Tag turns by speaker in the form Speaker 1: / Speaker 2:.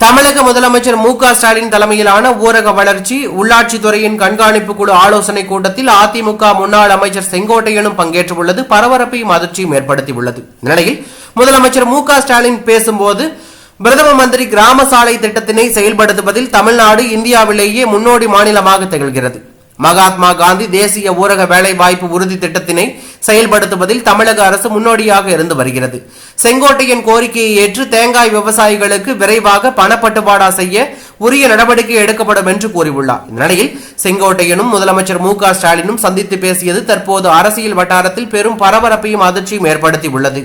Speaker 1: தமிழக முதலமைச்சர் மு க ஸ்டாலின் தலைமையிலான ஊரக வளர்ச்சி உள்ளாட்சித்துறையின் கண்காணிப்பு குழு ஆலோசனை கூட்டத்தில் அதிமுக முன்னாள் அமைச்சர் செங்கோட்டையனும் பங்கேற்றுள்ளது. பரபரப்பையும் அதிர்ச்சியும் ஏற்படுத்தியுள்ளது இந்த நிலையில் முதலமைச்சர் மு க ஸ்டாலின் பேசும்போது பிரதம மந்திரி கிராம சாலை திட்டத்தினை செயல்படுத்துவதில் தமிழ்நாடு இந்தியாவிலேயே முன்னோடி மாநிலமாக திகழ்கிறது. மகாத்மா காந்தி தேசிய ஊரக வேலைவாய்ப்பு உறுதி திட்டத்தினை செயல்படுத்துவதில் தமிழக அரசு முன்னோடியாக இருந்து வருகிறது. செங்கோட்டையின் கோரிக்கையை ஏற்று தேங்காய் விவசாயிகளுக்கு விரைவாக பணப்பட்டுவாடா செய்ய உரிய நடவடிக்கை எடுக்கப்படும் என்று கூறியுள்ளார். இந்நிலையில் செங்கோட்டையனும் முதலமைச்சர் மு க ஸ்டாலினும் சந்தித்து பேசியது தற்போது அரசியல் வட்டாரத்தில் பெரும் பரபரப்பையும் அதிர்ச்சியும் ஏற்படுத்தியுள்ளது.